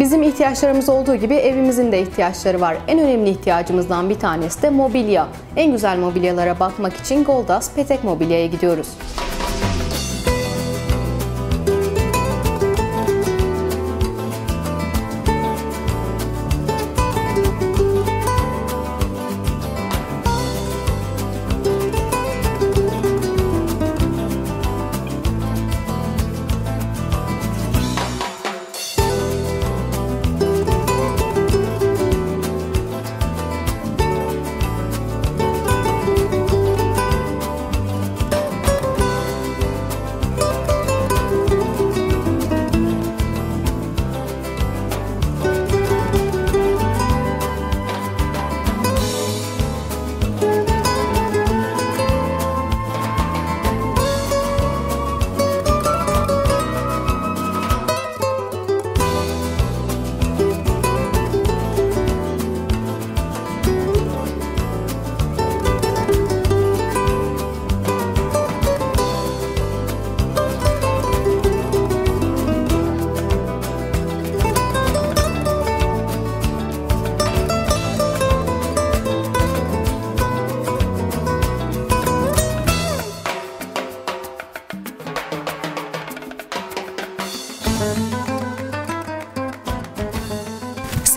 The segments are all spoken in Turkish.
Bizim ihtiyaçlarımız olduğu gibi evimizin de ihtiyaçları var. En önemli ihtiyacımızdan bir tanesi de mobilya. En güzel mobilyalara bakmak için Goldas Petek Mobilya'ya gidiyoruz.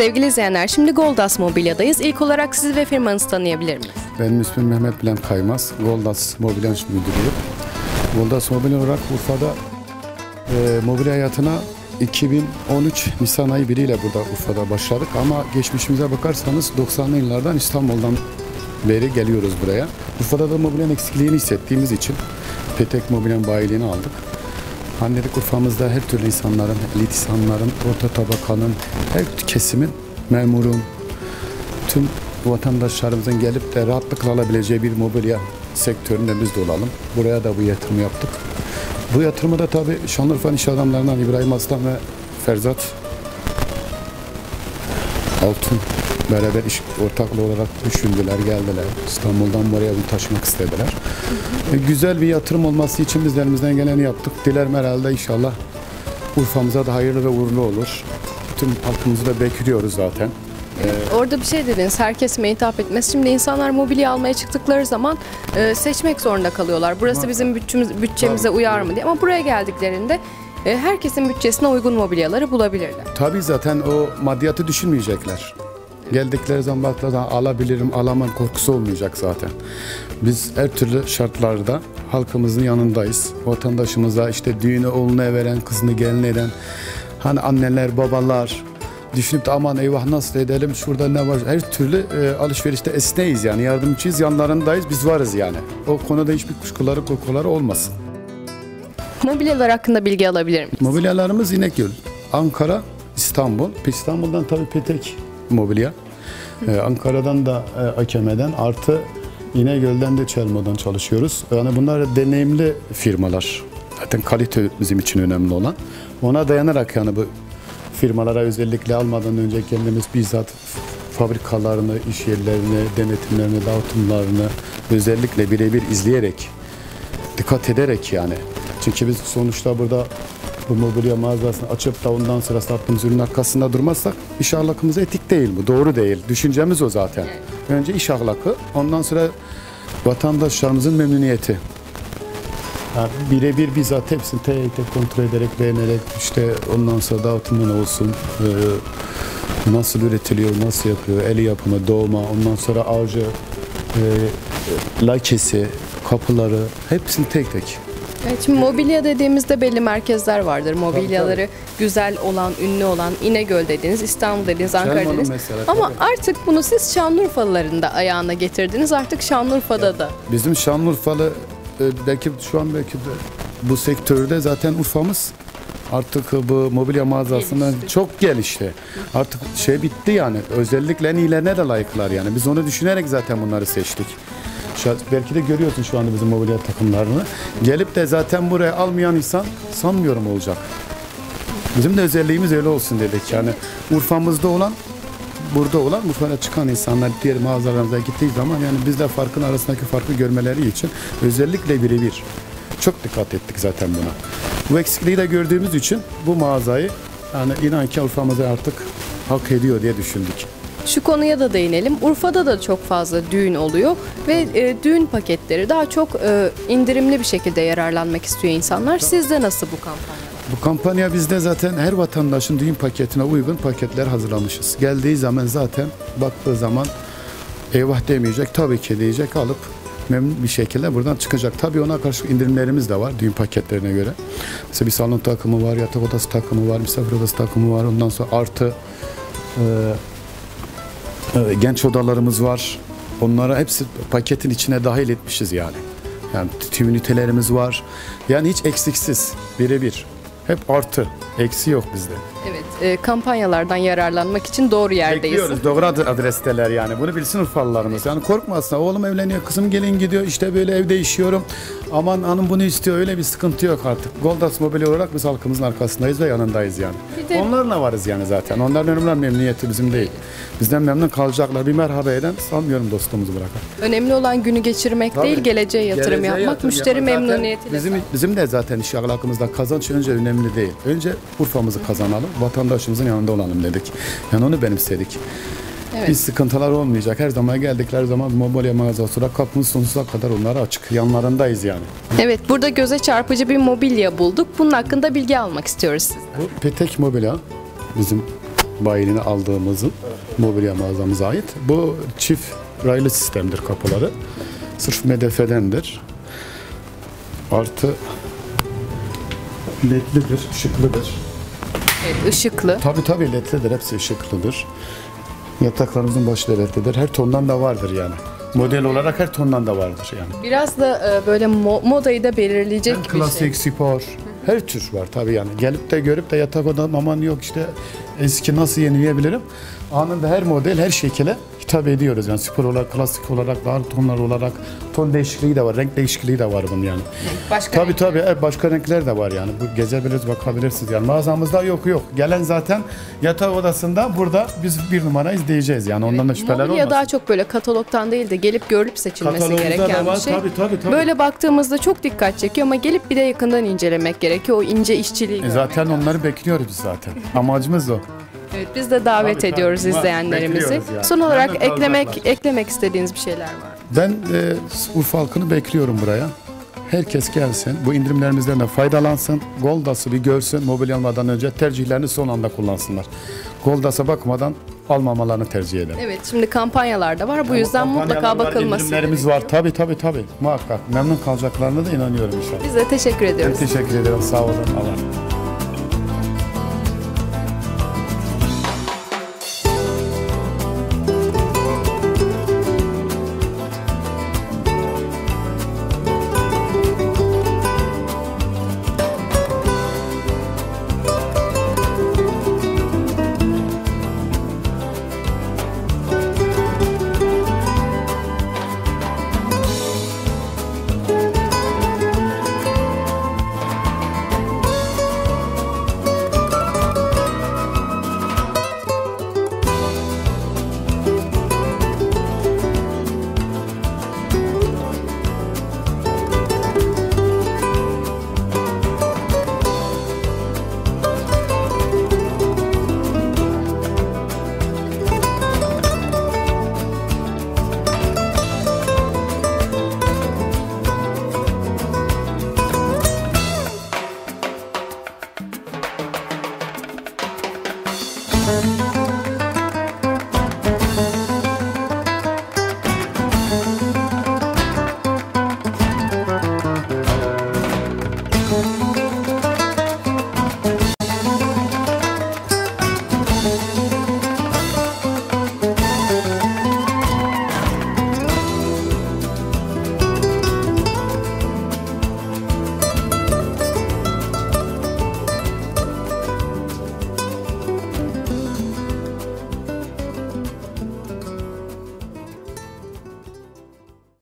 Sevgili izleyenler, şimdi Goldas Mobilya'dayız. İlk olarak sizi ve firmanızı tanıyabilir miyiz? Benim ismim Mehmet Bülent Kaymaz. Goldas Mobilya Müdürüyüm. Goldas Mobilya olarak Urfa'da e, mobilya hayatına 2013 Nisan ayı biriyle burada Urfa'da başladık ama geçmişimize bakarsanız 90'lı yıllardan İstanbul'dan beri geliyoruz buraya. Urfa'da da mobilyanın eksikliğini hissettiğimiz için Petek Mobilyan bayiliğini aldık. Dedik Urfa'mızda her türlü insanların, elit insanların, orta tabakanın, her kesimin, memurun, tüm vatandaşlarımızın gelip de rahatlıkla alabileceği bir mobilya sektöründe biz de olalım. Buraya da bu yatırımı yaptık. Bu yatırımı da tabii Şanlıurfa'nın iş adamlarından İbrahim Aslan ve Ferzat Altun beraber iş ortaklığı olarak düşündüler, geldiler. İstanbul'dan buraya bir taşımak istediler. E, güzel bir yatırım olması için biz de elimizden geleni yaptık. Dilerim herhalde inşallah Urfa'mıza da hayırlı ve uğurlu olur. Tüm halkımızı da bekliyoruz zaten. Orada bir şey dediniz, her kesime hitap etmez. Şimdi insanlar mobilya almaya çıktıkları zaman e, seçmek zorunda kalıyorlar. Burası bizim bütçemiz, bütçemize Tabii. uyar mı diye. Ama buraya geldiklerinde e, herkesin bütçesine uygun mobilyaları bulabilirler. Tabii zaten o maddiyatı düşünmeyecekler. Geldikleri zaman baktılar alabilirim, alamam korkusu olmayacak zaten. Biz her türlü şartlarda halkımızın yanındayız. Vatandaşımıza işte düğünü oğluna veren, kızını gelin eden, hani anneler, babalar düşünüp de aman eyvah nasıl edelim şurada ne var her türlü e, alışverişte esneyiz yani yardımcıyız yanlarındayız biz varız yani o konuda hiçbir kuşkuları korkuları olmasın. Mobilyalar hakkında bilgi alabilir miyim? Mobilyalarımız İnegöl, Ankara, İstanbul. İstanbul'dan tabii Petek mobilya. Ee, Ankara'dan da e, Akeme'den artı İnegöl'den de Çelmo'dan çalışıyoruz. Yani bunlar deneyimli firmalar. Zaten kalite bizim için önemli olan. Ona dayanarak yani bu firmalara özellikle almadan önce kendimiz bizzat fabrikalarını, iş yerlerini, denetimlerini, dağıtımlarını özellikle birebir izleyerek dikkat ederek yani. Çünkü biz sonuçta burada bu mobilya mağazasını açıp da ondan sonra sattığımız ürünün arkasında durmazsak iş ahlakımız etik değil bu. Doğru değil. Düşüncemiz o zaten. Önce iş ahlakı ondan sonra vatandaşlarımızın memnuniyeti. Yani birebir bizzat hepsini tek tek kontrol ederek, beğenerek işte ondan sonra dağıtımı ne olsun, e, nasıl üretiliyor, nasıl yapıyor, eli yapımı, doğma, ondan sonra ağacı, e, lakesi, kapıları hepsini tek tek. Evet, şimdi mobilya dediğimizde belli merkezler vardır. Mobilyaları güzel olan, ünlü olan İnegöl dediğiniz, İstanbul dediğiniz, Ankara dediğiniz. mesela, Ama tabii. artık bunu siz Şanlıurfalıların da ayağına getirdiniz. Artık Şanlıurfa'da da. Bizim Şanlıurfalı e, belki şu an belki de bu sektörde zaten Urfa'mız artık bu mobilya mağazasından Gelişti. çok gelişti. Artık şey bitti yani. Özellikle en iyilerine de layıklar yani. Biz onu düşünerek zaten bunları seçtik. Belki de görüyorsun şu anda bizim mobilya takımlarını. Gelip de zaten buraya almayan insan sanmıyorum olacak. Bizim de özelliğimiz öyle olsun dedik. Yani Urfa'mızda olan burada olan Urfa'ya çıkan insanlar diğer mağazalarımıza gittiği zaman yani bizle farkın arasındaki farkı görmeleri için özellikle birebir çok dikkat ettik zaten buna. Bu eksikliği de gördüğümüz için bu mağazayı Yani inan ki Urfa'mızı artık hak ediyor diye düşündük. Şu konuya da değinelim. Urfa'da da çok fazla düğün oluyor ve e, düğün paketleri daha çok e, indirimli bir şekilde yararlanmak istiyor insanlar. Sizde nasıl bu kampanya? Bu kampanya bizde zaten her vatandaşın düğün paketine uygun paketler hazırlamışız. Geldiği zaman zaten baktığı zaman eyvah demeyecek tabii ki diyecek alıp memnun bir şekilde buradan çıkacak. Tabii ona karşı indirimlerimiz de var düğün paketlerine göre. Mesela bir salon takımı var, yatak odası takımı var, misafir odası takımı var. Ondan sonra artı e, genç odalarımız var. Onlara hepsi paketin içine dahil etmişiz yani. Yani tüm ünitelerimiz var. Yani hiç eksiksiz birebir. Hep artı. Eksi yok bizde. Evet, e, kampanyalardan yararlanmak için doğru yerdeyiz. Bekliyoruz. Doğru ad- adresteler yani. Bunu bilsin Urfalılarımız. Yani korkmasın. Oğlum evleniyor, kızım gelin gidiyor. İşte böyle evde işiyorum. Aman hanım bunu istiyor. Öyle bir sıkıntı yok artık. Goldas Mobilya olarak biz halkımızın arkasındayız ve yanındayız yani. Bir de- Onlarla varız yani zaten. Onların önemli memnuniyeti bizim değil. Bizden memnun kalacaklar. Bir merhaba eden sanmıyorum dostumuzu bırakar. Önemli olan günü geçirmek Tabii. değil, geleceğe yatırım Geleceğe yapmak, müşteri. Zaten memnuniyetiyle. Bizim, bizim de zaten iş ahlakımızda kazanç önce önemli değil. Önce Urfa'mızı kazanalım, vatandaşımızın yanında olalım dedik. Yani onu benimsedik. Evet. Biz sıkıntılar olmayacak. Her zaman geldikleri zaman mobilya mağazası olarak kapımız sonsuza kadar onlara açık. Yanlarındayız yani. Evet, burada göze çarpıcı bir mobilya bulduk. Bunun hakkında bilgi almak istiyoruz sizden. Bu Petek Mobilya bizim bayilini aldığımızın mobilya mağazamıza ait. Bu çift raylı sistemdir kapıları. Sırf MDF'dendir. Artı ledlidir, ışıklıdır. Evet, ışıklı. Tabii tabii ledlidir, hepsi ışıklıdır. Yataklarımızın başı da ledlidir. Her tondan da vardır yani. Model olarak her tondan da vardır yani. Biraz da e, böyle mo- modayı da belirleyecek bir şey. Klasik, spor, her tür var tabii yani. Gelip de görüp de yatak odam aman yok işte eski nasıl yenileyebilirim? Anında her model, her şekilde hitap ediyoruz. Yani spor olarak, klasik olarak, daha tonlar olarak ton değişikliği de var, renk değişikliği de var bunun yani. Başka Tabii tabii evet, başka renkler de var yani. Bu gezebiliriz, bakabilirsiniz yani. Mağazamızda yok yok. Gelen zaten yatak odasında burada biz bir numara izleyeceğiz yani. Ondan da şüpheler Mobilya olmasın. daha çok böyle katalogdan değil de gelip görülüp seçilmesi gereken var. bir şey. Tabii, tabii, tabii. Böyle baktığımızda çok dikkat çekiyor ama gelip bir de yakından incelemek gerekiyor. O ince işçiliği E zaten lazım. onları bekliyoruz zaten. Amacımız o. Evet, biz de davet Tabii, ediyoruz tabii. izleyenlerimizi. Yani. Son olarak eklemek kalacaklar. eklemek istediğiniz bir şeyler var. Ben e, Urfa halkını bekliyorum buraya. Herkes gelsin, bu indirimlerimizden de faydalansın. Goldas'ı bir görsün, mobilya almadan önce tercihlerini son anda kullansınlar. Goldas'a bakmadan almamalarını tercih ederim. Evet, şimdi kampanyalar da var. Bu yüzden mutlaka bakılması indirimlerimiz var. Tabii tabii tabii. Muhakkak. Memnun kalacaklarına da inanıyorum inşallah. Biz de teşekkür Ben ediyoruz. teşekkür ederim. Sağ olun. Allah.